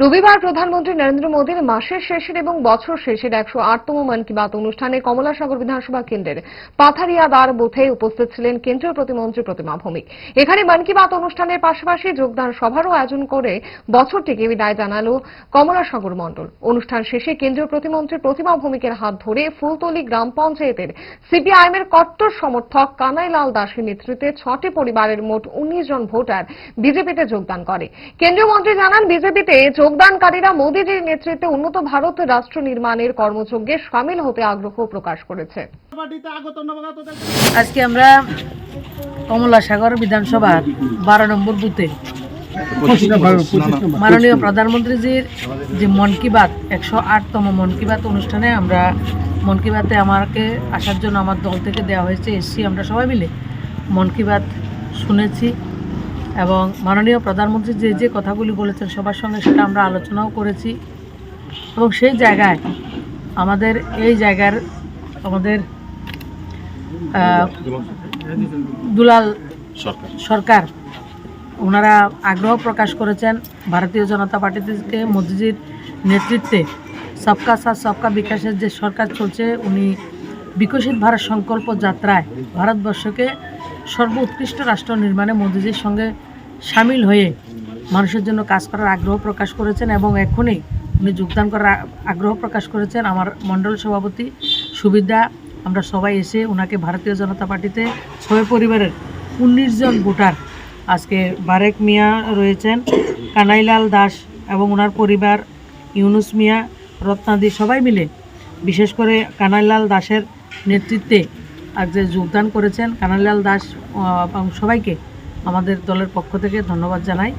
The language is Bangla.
রবিবার প্রধানমন্ত্রী নরেন্দ্র মোদীর মাসের শেষের এবং বছর শেষের একশো আটতম মন কি বাত অনুষ্ঠানে কমলাসাগর বিধানসভা কেন্দ্রের পাথারিয়াদার বুথে উপস্থিত ছিলেন কেন্দ্রীয় প্রতিমন্ত্রী প্রতিমা ভৌমিক। এখানে মন কি বাত অনুষ্ঠানের পাশাপাশি যোগদান সভারও আয়োজন করে বছরটিকে বিদায় জানালো কমলাসাগর মণ্ডল। অনুষ্ঠান শেষে কেন্দ্রীয় প্রতিমন্ত্রী প্রতিমা ভৌমিকের হাত ধরে ফুলতলি গ্রাম পঞ্চায়েতের সিপিআইএম এর কট্টর সমর্থক কানাইলাল দাসের নেতৃত্বে ছটি পরিবারের মোট উনিশ জন ভোটার বিজেপিতে যোগদান করে। কেন্দ্রীয় মন্ত্রী জানান, বিজেপিতে যোগদানকারীরা মোদীজির নেতৃত্বে উন্নত ভারত রাষ্ট্র নির্মাণের কর্মযজ্ঞে সামিল হতে আগ্রহ প্রকাশ করেছে। আজকে আমরা কমলাসাগর বিধানসভার বারো নম্বর বুথে। মাননীয় প্রধানমন্ত্রীজির যে মন কি বাত, একশো আটতম মন কি বাত অনুষ্ঠানে আমরা মন কি বাতে আমাকে আসার জন্য আমার দল থেকে দেওয়া হয়েছে, এসছি আমরা সবাই মিলে। মন কি বাত শুনেছি এবং মাননীয় প্রধানমন্ত্রী যে যে কথাগুলি বলেছেন সবার সঙ্গে সেটা আমরা আলোচনাও করেছি। এবং সেই জায়গায় আমাদের এই জায়গার আমাদের দুলাল সরকার। ওনারা আগ্রহ প্রকাশ করেছেন ভারতীয় জনতা পার্টি থেকে মোদিজির নেতৃত্বে। সবকা সাথ সবকা বিকাশের যে সরকার চলছে উনি বিকশিত ভারত সংকল্প যাত্রায় ভারতবর্ষকে সর্বোৎকৃষ্ট রাষ্ট্র নির্মাণে মোদিজির সঙ্গে সামিল হয়ে মানুষের জন্য কাজ করার আগ্রহ প্রকাশ করেছেন এবং এখনই উনি যোগদান করার আগ্রহ প্রকাশ করেছেন। আমার মণ্ডল সভাপতি সুবিধা আমরা সবাই এসে ওনাকে ভারতীয় জনতা পার্টিতে ছয় পরিবারের উনিশ জন ভোটার আজকে বারেক মিয়া রয়েছেন, কানাইলাল দাস এবং ওনার পরিবার ইউনুস মিয়া, রত্নাদি সবাই মিলে বিশেষ করে কানাইলাল দাসের নেতৃত্বে আজ যে যোগদান করেছেন কানাইলাল দাস এবং সবাইকে আমাদের দলের পক্ষ থেকে ধন্যবাদ জানাই।